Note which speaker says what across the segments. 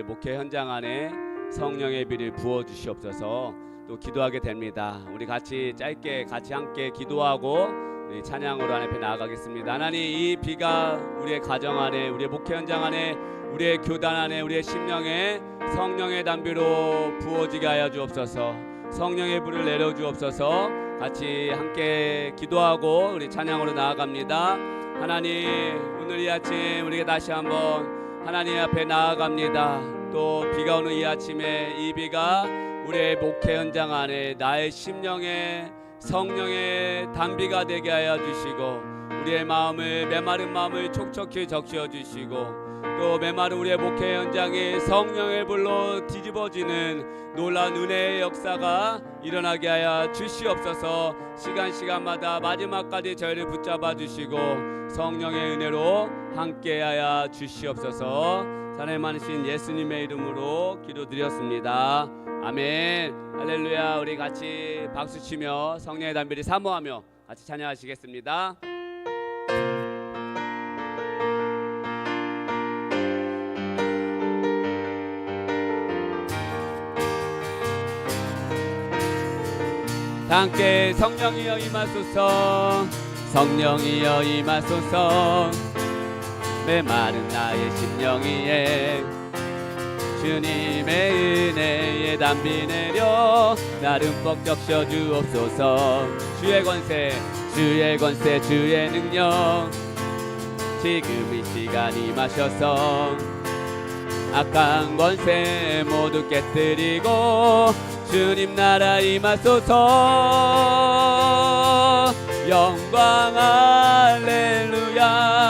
Speaker 1: 우리의 목회 현장 안에 성령의 비를 부어 주시옵소서 또 기도하게 됩니다. 우리 같이 짧게 같이 함께 기도하고 우리 찬양으로 하나님 앞에 나아가겠습니다. 하나님 이 비가 우리의 가정 안에 우리의 목회 현장 안에 우리의 교단 안에 우리의 심령에 성령의 담비로 부어지게 하여 주옵소서. 성령의 불을 내려 주옵소서. 같이 함께 기도하고 우리 찬양으로 나아갑니다. 하나님 오늘 이 아침 우리가 다시 한번 하나님 앞에 나아갑니다. 또 비가 오는 이 아침에 이 비가 우리의 목회 현장 안에 나의 심령에 성령의 단비가 되게 하여 주시고 우리의 마음을 메마른 마음을 촉촉히 적셔 주시고 또 메마른 우리의 목회 현장에 성령의 불로 뒤집어지는 놀라운 은혜의 역사가 일어나게 하여 주시옵소서 시간 시간마다 마지막까지 저희를 붙잡아 주시고 성령의 은혜로 함께하여 주시옵소서. 사랑의 많으신 예수님의 이름으로 기도드렸습니다. 아멘. 할렐루야. 우리 같이 박수 치며 성령의 담비를 사모하며 같이 찬양하시겠습니다 다. 함께 성령이여 임하소서. 성령이여 임하소서 메마른 나의 심령이에 주님의 은혜에 담비 내려 나름 뻑 적 셔 주옵소서. 주의 권세 주의 권세 주의 능력. 지금 이 시간 임하셔서 악한 권세 모두 깨뜨리고 주님 나라 임하소서. 영광 할렐루야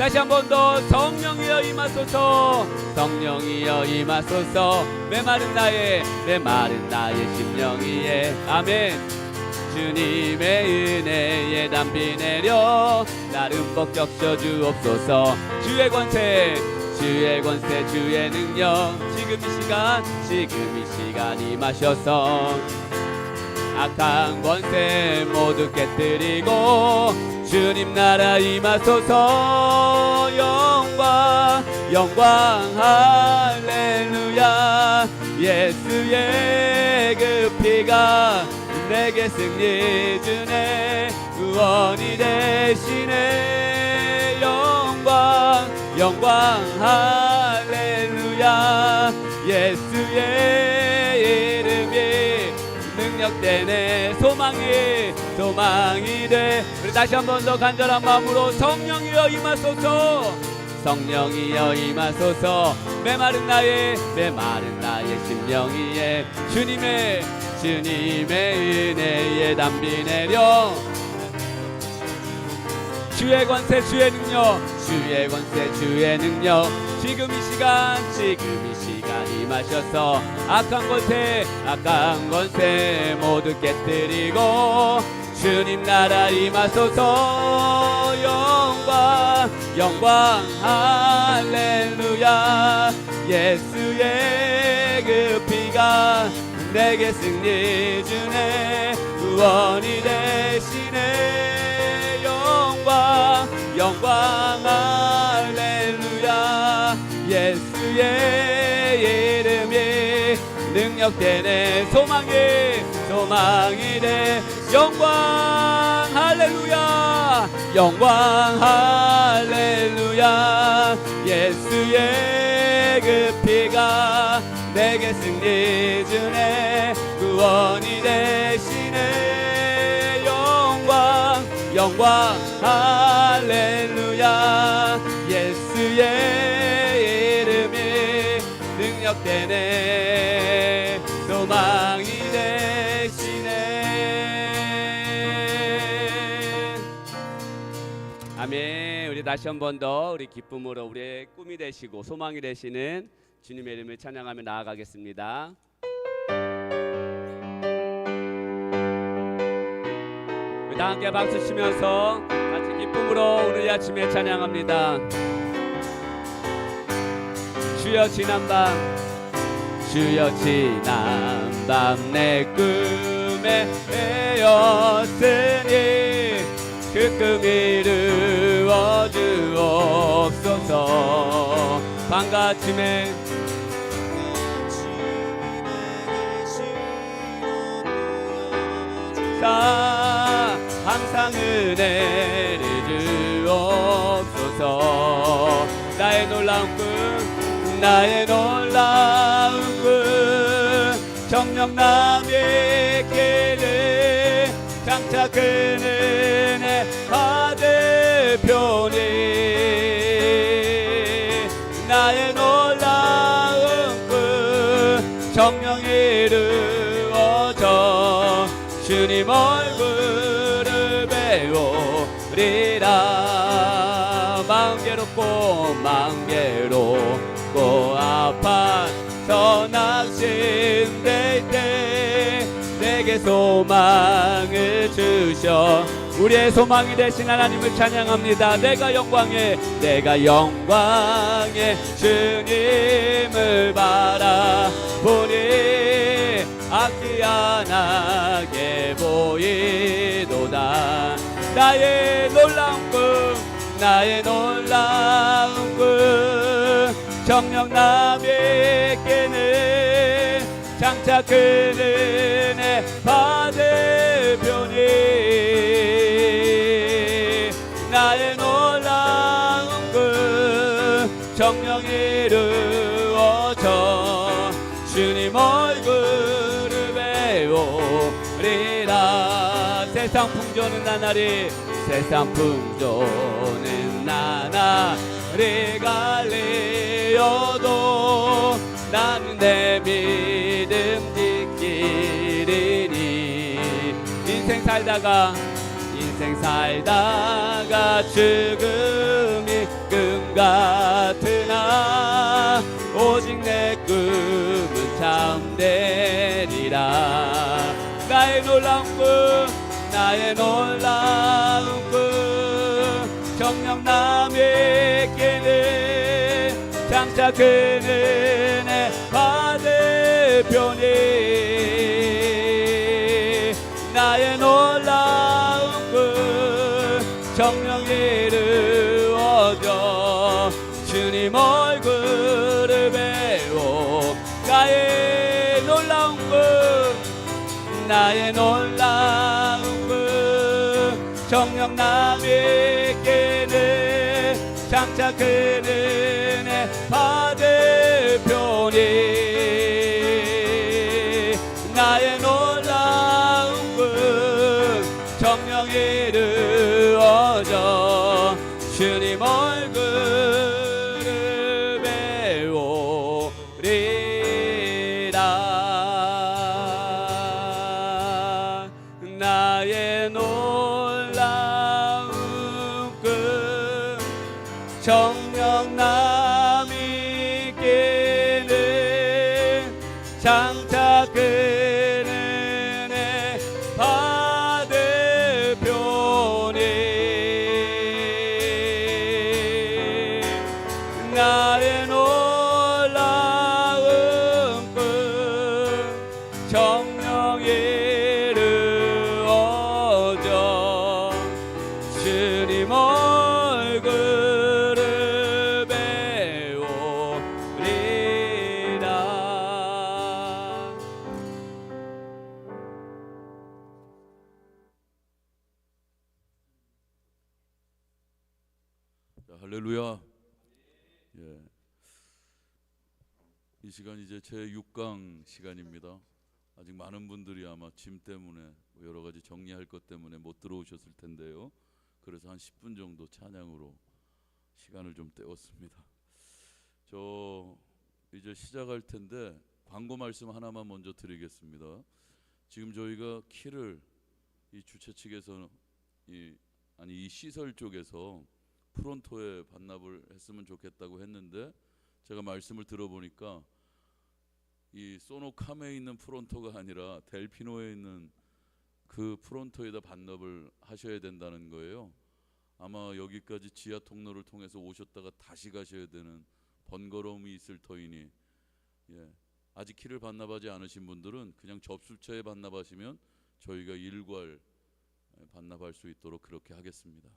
Speaker 1: 다시 한 번 더 성령이여 임하소서. 성령이여 임하소서. 메마른 나의 메마른 나의 심령이에. 아멘. 주님의 은혜에 담비 내려 나름 뻑 적셔 주옵소서. 주의 권세 주의 권세 주의 능력. 지금 이 시간 지금 이 시간 임하셔서 악한 권세 모두 깨뜨리고 주님 나라 임하소서. 영광 영광 할렐루야. 예수의 그 피가 내게 승리 주네. 구원이 되시네. 영광 영광 할렐루야. 예수의 능력되네. 소망이 소망이 돼. 우리 다시 한 번 더 간절한 마음으로 성령이여 임하소서. 성령이여 임하소서. 메마른 나의 메마른 나의 심령이에 주님의 주님의 은혜에 담비 내려. 주의 권세 주의 능력 주의 권세 주의 능력 지금 이 시간 지금 이 시간 임하셔서 악한 권세 악한 권세 모두 깨뜨리고 주님 나라 임하소서. 영광 영광 할렐루야. 예수의 그 피가 내게 승리 주네. 구원이 되시네. 영광 영광 할렐루야 능력되네. 소망이 소망이 돼. 영광 할렐루야. 영광 할렐루야. 예수의 그 피가 내게 승리 주네. 구원이 되시네. 영광 영광 할렐루야. 예수의 능력되네 소망이 되시네. 아멘. 우리 다시 한 번 더 우리 기쁨으로 우리의 꿈이 되시고 소망이 되시는 주님의 이름을 찬양하며 나아가겠습니다. 다 함께 박수 치면서 같이 기쁨으로 오늘 이 아침에 찬양합니다. 주여 지난 밤 주여 지난밤 내 꿈에 에었으니 그꿈 이루어 주옵소서. 반가침에. 사 항상 은혜를 주옵소서. 나의 놀라운 꿈 나의 놀라운 꿈 정령 남의 길을 장차 그는 의 하대표니. 나의 놀라운 꿈 정령 이루어져 주님 얼굴을 배우리라. 마음 괴롭고 아파서 낙심될 때 내게 소망을 주셔. 우리의 소망이 되신 하나님을 찬양합니다. 내가 영광에 내가 영광에 주님을 바라보니 악기 안하게 보이도다. 나의 놀라운 꿈 나의 놀라운 꿈 정녕 남에게는 장차 그는 의 받으표니 나의 놀라운 꿈 정녕 이루어져 주님 얼굴을 배우리라. 세상 풍조는 나날이 세상 풍조는 나날이 갈리어도 나는 내믿 살다가 인생 살다가 죽음이 꿈 같으나 오직 내 꿈은 참되리라. 나의 놀라운 꿈 나의 놀라운 꿈 정녕 남에게는 장차 그는 얼굴을 배워 나의 놀라운 꿈 나의 놀라운 꿈. 정령 남에게는 장차 그는 남이
Speaker 2: 시간입니다. 아직 많은 분들이 아마 짐 때문에 뭐 여러 가지 정리할 것 때문에 못 들어오셨을 텐데요. 그래서 한 10분 정도 찬양으로 시간을 좀 때웠습니다. 저 이제 시작할 텐데 광고 말씀 하나만 먼저 드리겠습니다. 지금 저희가 키를 이 주최 측에서 이 아니 이 시설 쪽에서 프론토에 반납을 했으면 좋겠다고 했는데 제가 말씀을 들어보니까 이 소노캄에 있는 프론토가 아니라 델피노에 있는 그 프론토에다 반납을 하셔야 된다는 거예요. 아마 여기까지 지하 통로를 통해서 오셨다가 다시 가셔야 되는 번거로움이 있을 터이니 예. 아직 키를 반납하지 않으신 분들은 그냥 접수처에 반납하시면 저희가 일괄 예, 반납할 수 있도록 그렇게 하겠습니다.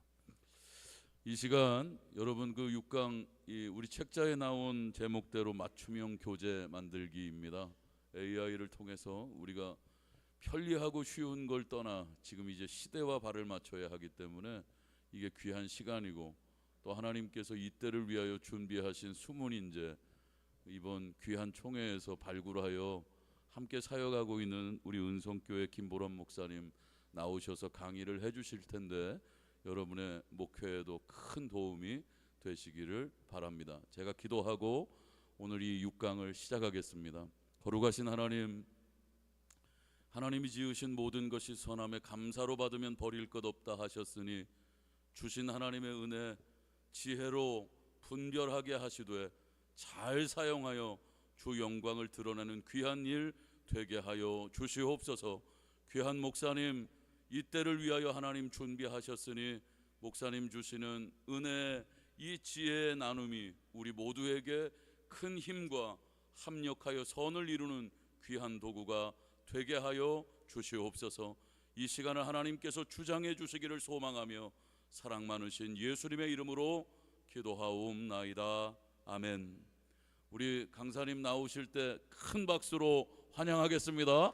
Speaker 2: 이 시간 여러분 그 6강 이 우리 책자에 나온 제목대로 맞춤형 교재 만들기입니다. AI를 통해서 우리가 편리하고 쉬운 걸 떠나 지금 이제 시대와 발을 맞춰야 하기 때문에 이게 귀한 시간이고 또 하나님께서 이때를 위하여 준비하신 숨은 인재 이번 귀한 총회에서 발굴하여 함께 사역하고 있는 우리 은성교회 김보람 목사님 나오셔서 강의를 해주실 텐데 여러분의 목회에도 큰 도움이 되시기를 바랍니다. 제가 기도하고 오늘 이 6강을 시작하겠습니다. 거룩하신 하나님 하나님이 지으신 모든 것이 선함에 감사로 받으면 버릴 것 없다 하셨으니 주신 하나님의 은혜 지혜로 분별하게 하시되 잘 사용하여 주 영광을 드러내는 귀한 일 되게 하여 주시옵소서. 귀한 목사님 이때를 위하여 하나님 준비하셨으니 목사님 주시는 은혜 이 지혜의 나눔이 우리 모두에게 큰 힘과 합력하여 선을 이루는 귀한 도구가 되게 하여 주시옵소서. 이 시간을 하나님께서 주장해 주시기를 소망하며 사랑 많으신 예수님의 이름으로 기도하옵나이다. 아멘. 우리 강사님 나오실 때 큰 박수로 환영하겠습니다.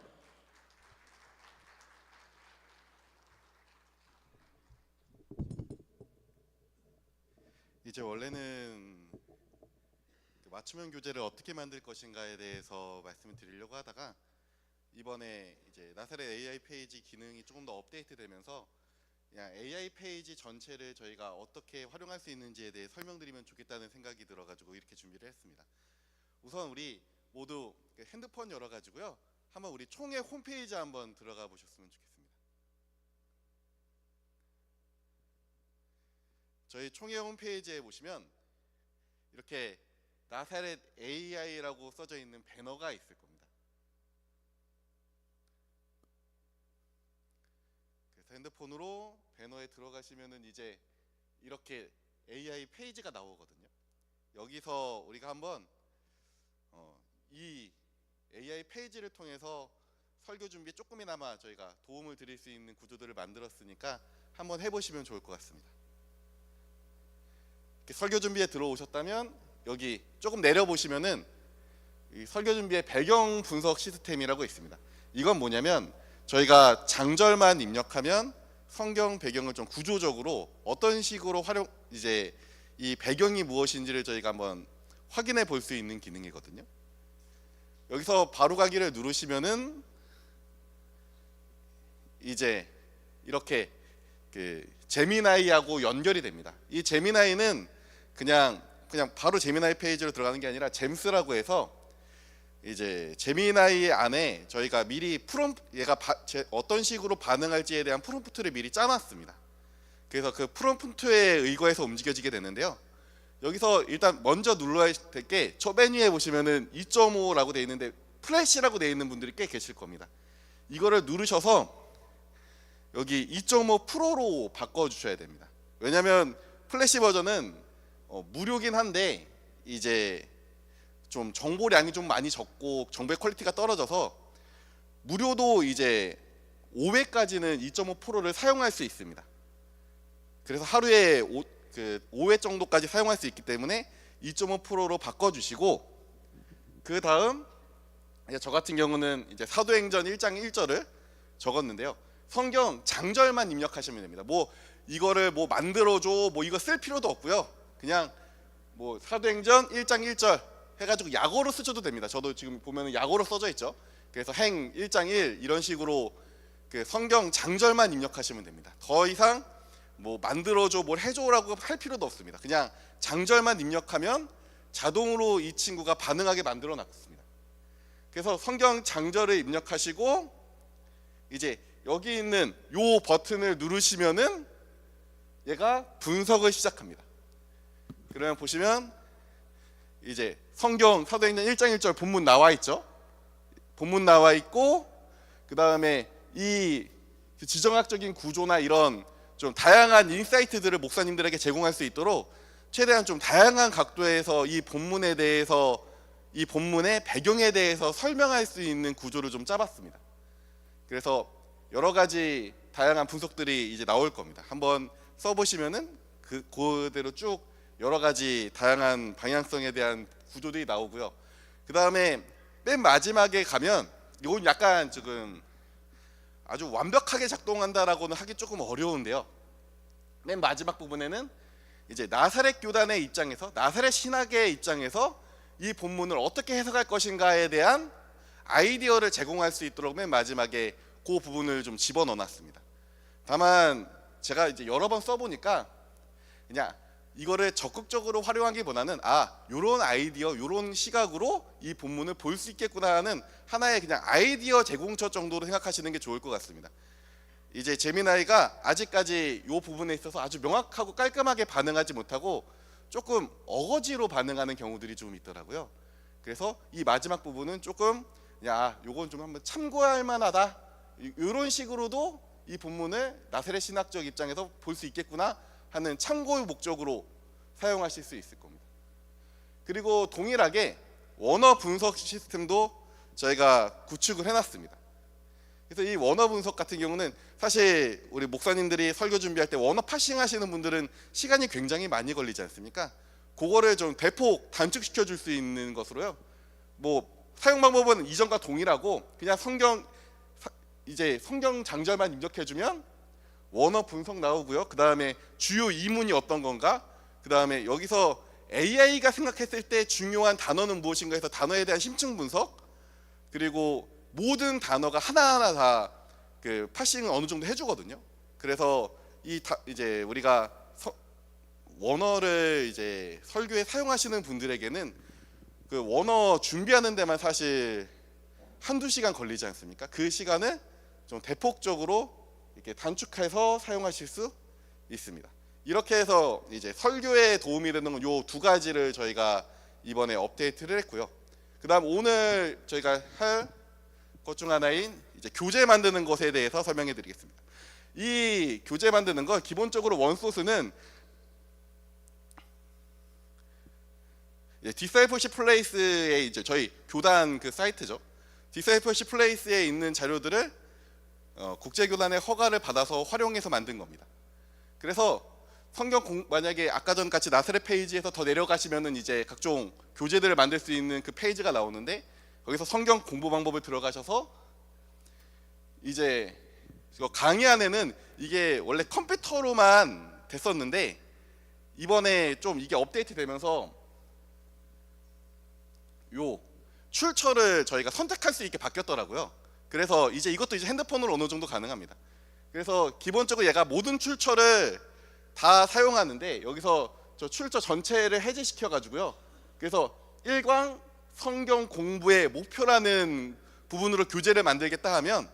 Speaker 3: 이제 원래는 그 맞춤형 교재를 어떻게 만들 것인가에 대해서 말씀을 드리려고 하다가 이번에 이제 나사렛 AI 페이지 기능이 조금 더 업데이트되면서 그냥 AI 페이지 전체를 저희가 어떻게 활용할 수 있는지에 대해 설명드리면 좋겠다는 생각이 들어가지고 이렇게 준비를 했습니다. 우선 우리 모두 그 핸드폰 열어가지고요. 한번 우리 총회 홈페이지 한번 들어가 보셨으면 좋겠습니다. 저희 총회 홈페이지에 보시면 이렇게 나사렛 AI라고 써져 있는 배너가 있을 겁니다. 그래서 핸드폰으로 배너에 들어가시면은 이제 이렇게 AI 페이지가 나오거든요. 여기서 우리가 한번 어, 이 AI 페이지를 통해서 설교 준비에 조금이나마 저희가 도움을 드릴 수 있는 구조들을 만들었으니까 한번 해보시면 좋을 것 같습니다. 설교 준비에 들어오셨다면 여기 조금 내려 보시면은 이 설교 준비의 배경 분석 시스템이라고 있습니다. 이건 뭐냐면 저희가 장절만 입력하면 성경 배경을 좀 구조적으로 어떤 식으로 활용 이제 이 배경이 무엇인지를 저희가 한번 확인해 볼 수 있는 기능이거든요. 여기서 바로 가기를 누르시면은 이제 이렇게 그 제미나이하고 연결이 됩니다. 이 제미나이는 그냥 그냥 바로 제미나이 페이지로 들어가는 게 아니라 잼스라고 해서 이제 제미나이 안에 저희가 미리 프롬 얘가 바- 제- 어떤 식으로 반응할지에 대한 프롬프트를 미리 짜놨습니다. 그래서 그 프롬프트에 의거해서 움직여지게 되는데요. 여기서 일단 먼저 눌러야 될게저 메뉴에 보시면은 2.5라고 돼 있는데 플래시라고 돼 있는 분들이 꽤 계실 겁니다. 이거를 누르셔서 여기 2.5 프로로 바꿔 주셔야 됩니다. 왜냐하면 플래시 버전은 어, 무료긴 한데 이제 좀 정보량이 좀 많이 적고 정보의 퀄리티가 떨어져서 무료도 이제 5회까지는 2.5 프로를 사용할 수 있습니다. 그래서 하루에 오, 그 5회 정도까지 사용할 수 있기 때문에 2.5 프로로 바꿔주시고 그 다음 저 같은 경우는 이제 사도행전 1장 1절을 적었는데요. 성경 장절만 입력하시면 됩니다. 뭐 이거를 뭐 만들어줘 뭐 이거 쓸 필요도 없고요. 그냥 뭐 사도행전 1장 1절 해가지고 약어로 쓰셔도 됩니다. 저도 지금 보면은 약어로 써져 있죠. 그래서 행 1장 1 이런 식으로 그 성경 장절만 입력하시면 됩니다. 더 이상 뭐 만들어줘 뭘 해줘라고 할 필요도 없습니다. 그냥 장절만 입력하면 자동으로 이 친구가 반응하게 만들어 놨습니다. 그래서 성경 장절을 입력하시고 이제 여기 있는 요 버튼을 누르시면은 얘가 분석을 시작합니다. 그러면 보시면 이제 성경 사도행전 1장 1절 본문 나와 있죠. 본문 나와 있고 그 다음에 이그 지정학적인 구조나 이런 좀 다양한 인사이트들을 목사님들에게 제공할 수 있도록 최대한 좀 다양한 각도에서 이 본문에 대해서 이 본문의 배경에 대해서 설명할 수 있는 구조를 좀 짜봤습니다. 그래서 여러 가지 다양한 분석들이 이제 나올 겁니다. 한번 써보시면은 그 그대로 쭉 여러 가지 다양한 방향성에 대한 구조들이 나오고요. 그 다음에 맨 마지막에 가면 이건 약간 지금 아주 완벽하게 작동한다라고는 하기 조금 어려운데요. 맨 마지막 부분에는 이제 나사렛 교단의 입장에서 나사렛 신학의 입장에서 이 본문을 어떻게 해석할 것인가에 대한 아이디어를 제공할 수 있도록 맨 마지막에 그 부분을 좀 집어넣어놨습니다. 다만 제가 이제 여러 번 써보니까 그냥 이거를 적극적으로 활용하기보다는 아 요런 아이디어 요런 시각으로 이 본문을 볼 수 있겠구나 하는 하나의 그냥 아이디어 제공처 정도로 생각하시는 게 좋을 것 같습니다. 이제 재미나이가 아직까지 요 부분에 있어서 아주 명확하고 깔끔하게 반응하지 못하고 조금 어거지로 반응하는 경우들이 좀 있더라고요. 그래서 이 마지막 부분은 조금 야 요건 좀 한번 참고할 만하다 이런 식으로도 이 본문을 나세렛 신학적 입장에서 볼 수 있겠구나 하는 참고 목적으로 사용하실 수 있을 겁니다. 그리고 동일하게 원어 분석 시스템도 저희가 구축을 해놨습니다. 그래서 이 원어 분석 같은 경우는 사실 우리 목사님들이 설교 준비할 때 원어 파싱 하시는 분들은 시간이 굉장히 많이 걸리지 않습니까? 그거를 좀 대폭 단축시켜 줄 수 있는 것으로요. 뭐 사용 방법은 이전과 동일하고 그냥 성경 사- 이제 성경 장절만 입력해 주면 원어 분석 나오고요. 그 다음에 주요 이문이 어떤 건가? 그 다음에 여기서 AI가 생각했을 때 중요한 단어는 무엇인가 해서 단어에 대한 심층 분석 그리고 모든 단어가 하나하나 다 그 파싱을 어느 정도 해주거든요. 그래서 이 다, 이제 우리가 서- 원어를 이제 설교에 사용하시는 분들에게는 그 원어 준비하는 데만 사실 한두 시간 걸리지 않습니까? 그 시간을 좀 대폭적으로 이렇게 단축해서 사용하실 수 있습니다. 이렇게 해서 이제 설교에 도움이 되는 요 두 가지를 저희가 이번에 업데이트를 했고요. 그다음 오늘 저희가 할 것 중 하나인 이제 교재 만드는 것에 대해서 설명해 드리겠습니다. 이 교재 만드는 건 기본적으로 원소스는 디사이플십 플레이스에 이제 저희 교단 그 사이트죠. 디사이플십 플레이스에 있는 자료들을 어, 국제교단의 허가를 받아서 활용해서 만든 겁니다. 그래서 성경 공, 만약에 아까 전 같이 나사렛 페이지에서 더 내려가시면은 이제 각종 교재들을 만들 수 있는 그 페이지가 나오는데 거기서 성경 공부 방법을 들어가셔서 이제 이거 강의 안에는 이게 원래 컴퓨터로만 됐었는데 이번에 좀 이게 업데이트 되면서 요 출처를 저희가 선택할 수 있게 바뀌었더라고요. 그래서 이제 이것도 이제 핸드폰으로 어느 정도 가능합니다. 그래서 기본적으로 얘가 모든 출처를 다 사용하는데 여기서 저 출처 전체를 해제시켜 가지고요. 그래서 일광 성경 공부의 목표라는 부분으로 교재를 만들겠다 하면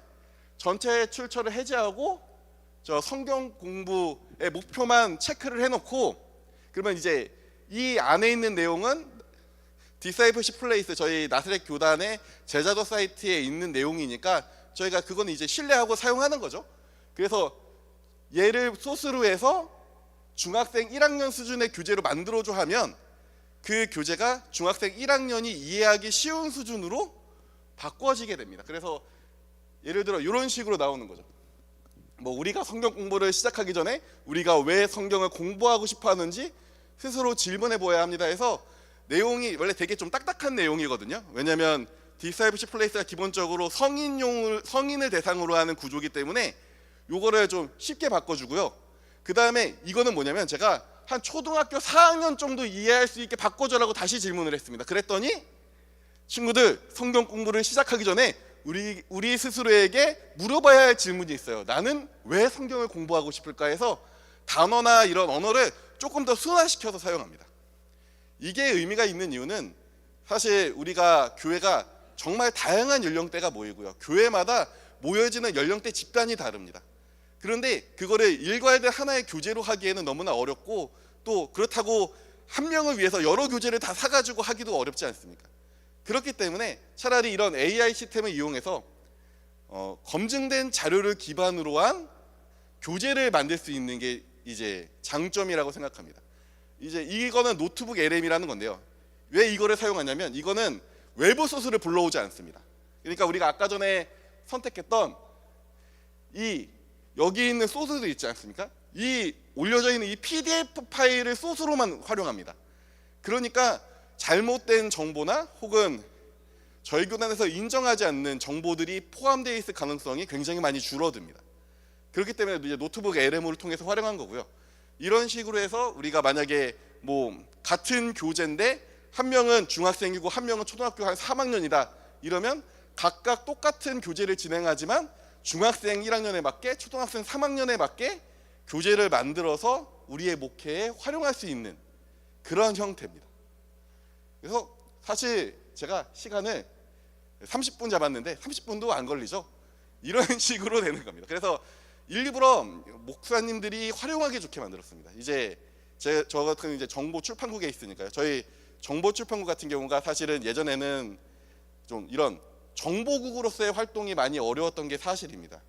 Speaker 3: 전체 출처를 해제하고 저 성경 공부의 목표만 체크를 해놓고 그러면 이제 이 안에 있는 내용은 디사이플십 플레이스 저희 나스렛 교단의 제자도 사이트에 있는 내용이니까 저희가 그건 이제 신뢰하고 사용하는 거죠. 그래서 얘를 소스로 해서 중학생 1학년 수준의 교재로 만들어줘 하면 그 교재가 중학생 1학년이 이해하기 쉬운 수준으로 바꿔지게 됩니다. 그래서 예를 들어 이런 식으로 나오는 거죠. 뭐 우리가 성경 공부를 시작하기 전에 우리가 왜 성경을 공부하고 싶어 하는지 스스로 질문해 보아야 합니다 해서 내용이 원래 되게 좀 딱딱한 내용이거든요. 왜냐하면 디사이블십 플레이스가 기본적으로 성인용을 성인을 대상으로 하는 구조기 때문에 요거를 좀 쉽게 바꿔주고요. 그 다음에 이거는 뭐냐면 제가 한 초등학교 4학년 정도 이해할 수 있게 바꿔줘라고 다시 질문을 했습니다. 그랬더니 친구들 성경 공부를 시작하기 전에 우리 우리 스스로에게 물어봐야 할 질문이 있어요. 나는 왜 성경을 공부하고 싶을까 해서 단어나 이런 언어를 조금 더 순화시켜서 사용합니다. 이게 의미가 있는 이유는 사실 우리가 교회가 정말 다양한 연령대가 모이고요. 교회마다 모여지는 연령대 집단이 다릅니다. 그런데 그거를 일괄된 하나의 교재로 하기에는 너무나 어렵고 또 그렇다고 한 명을 위해서 여러 교재를 다 사가지고 하기도 어렵지 않습니까? 그렇기 때문에 차라리 이런 AI 시스템을 이용해서 어, 검증된 자료를 기반으로 한 교재를 만들 수 있는 게 이제 장점이라고 생각합니다. 이제 이거는 노트북 LM이라는 건데요. 왜 이거를 사용하냐면 이거는 외부 소스를 불러오지 않습니다. 그러니까 우리가 아까 전에 선택했던 이 여기 있는 소스들 있지 않습니까? 이 올려져 있는 이 PDF 파일을 소스로만 활용합니다. 그러니까 잘못된 정보나 혹은 저희 교단에서 인정하지 않는 정보들이 포함되어 있을 가능성이 굉장히 많이 줄어듭니다. 그렇기 때문에 이제 노트북 LM을 통해서 활용한 거고요. 이런 식으로 해서 우리가 만약에 뭐 같은 교재인데 한 명은 중학생이고 한 명은 초등학교 한 3학년이다 이러면 각각 똑같은 교재를 진행하지만 중학생 1학년에 맞게 초등학생 3학년에 맞게 교재를 만들어서 우리의 목회에 활용할 수 있는 그런 형태입니다. 그래서 사실 제가 시간을 30분 잡았는데 30분도 안 걸리죠. 이런 식으로 되는 겁니다. 그래서 일부러 목사님들이 활용하기 좋게 만들었습니다. 이제 제, 저 같은 이제 정보 출판국에 있으니까요. 저희 정보 출판국 같은 경우가 사실은 예전에는 좀 이런 정보국으로서의 활동이 많이 어려웠던 게 사실입니다.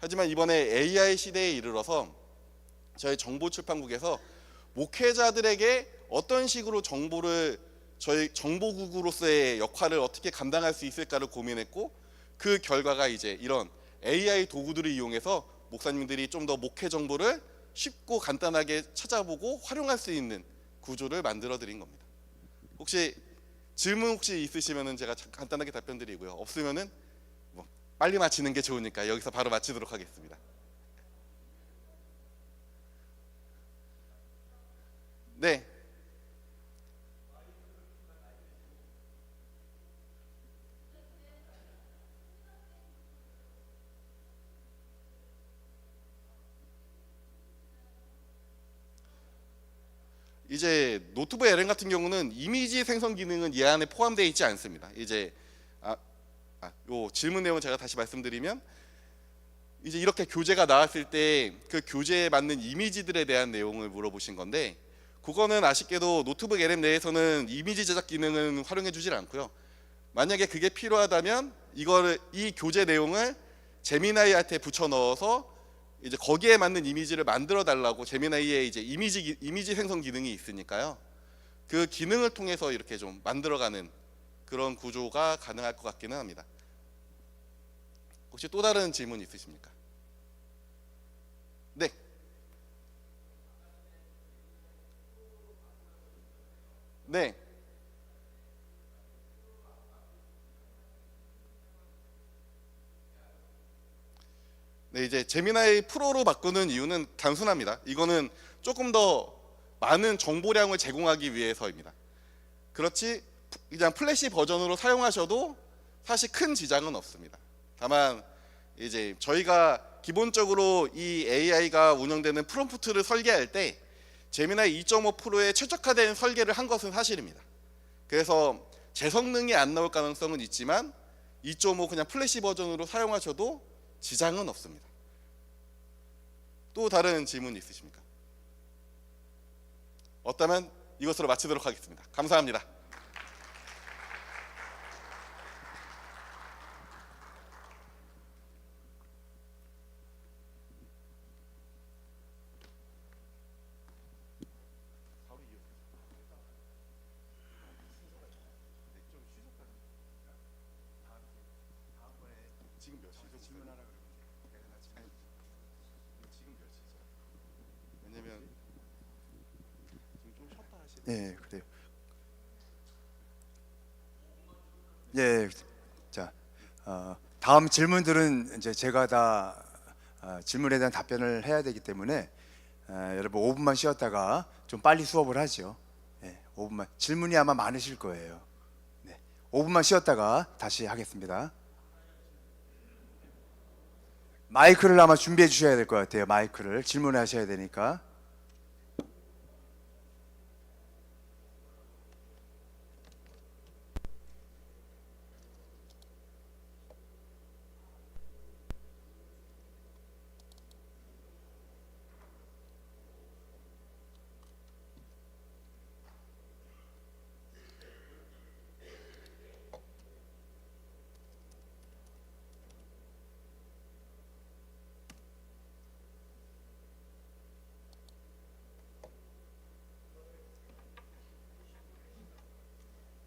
Speaker 3: 하지만 이번에 AI 시대에 이르러서 저희 정보 출판국에서 목회자들에게 어떤 식으로 정보를 저희 정보국으로서의 역할을 어떻게 감당할 수 있을까를 고민했고 그 결과가 이제 이런 AI 도구들을 이용해서 목사님들이 좀 더 목회 정보를 쉽고 간단하게 찾아보고 활용할 수 있는 구조를 만들어 드린 겁니다. 혹시 질문 혹시 있으시면은 제가 잠- 간단하게 답변 드리고요. 없으면은 뭐 빨리 마치는 게 좋으니까 여기서 바로 마치도록 하겠습니다. 네. 이제 노트북 LM 같은 경우는 이미지 생성 기능은 이 안에 포함되어 있지 않습니다. 이제 아, 아, 요 질문 내용 제가 다시 말씀드리면 이제 이렇게 교재가 나왔을 때 그 교재에 맞는 이미지들에 대한 내용을 물어보신 건데 그거는 아쉽게도 노트북 LM 내에서는 이미지 제작 기능은 활용해 주질 않고요. 만약에 그게 필요하다면 이거를 이 교재 내용을 제미나이한테 붙여 넣어서 이제 거기에 맞는 이미지를 만들어 달라고 제미나이의 이제 이미지 기- 이미지 생성 기능이 있으니까요. 그 기능을 통해서 이렇게 좀 만들어가는 그런 구조가 가능할 것 같기는 합니다. 혹시 또 다른 질문 있으십니까? 네. 네. 네, 이제 제미나이 프로로 바꾸는 이유는 단순합니다. 이거는 조금 더 많은 정보량을 제공하기 위해서입니다. 그렇지 그냥 플래시 버전으로 사용하셔도 사실 큰 지장은 없습니다. 다만 이제 저희가 기본적으로 이 AI가 운영되는 프롬프트를 설계할 때 제미나이 2.5 프로에 최적화된 설계를 한 것은 사실입니다. 그래서 제 성능이 안 나올 가능성은 있지만 2.5 그냥 플래시 버전으로 사용하셔도 지장은 없습니다. 또 다른 질문 있으십니까? 없다면 이것으로 마치도록 하겠습니다. 감사합니다. 지금 몇 시죠? 질문하라 지금 몇 시죠? 왜냐면 지금 좀 쉬었다 하시는
Speaker 4: 예, 그래요. 예, 자, 어, 다음 질문들은 이제 제가 다 어, 질문에 대한 답변을 해야 되기 때문에 어, 여러분 5분만 쉬었다가 좀 빨리 수업을 하죠. 예, 5분만 질문이 아마 많으실 거예요. 네, 5분만 쉬었다가 다시 하겠습니다. 마이크를 아마 준비해 주셔야 될 것 같아요. 마이크를 질문하셔야 되니까.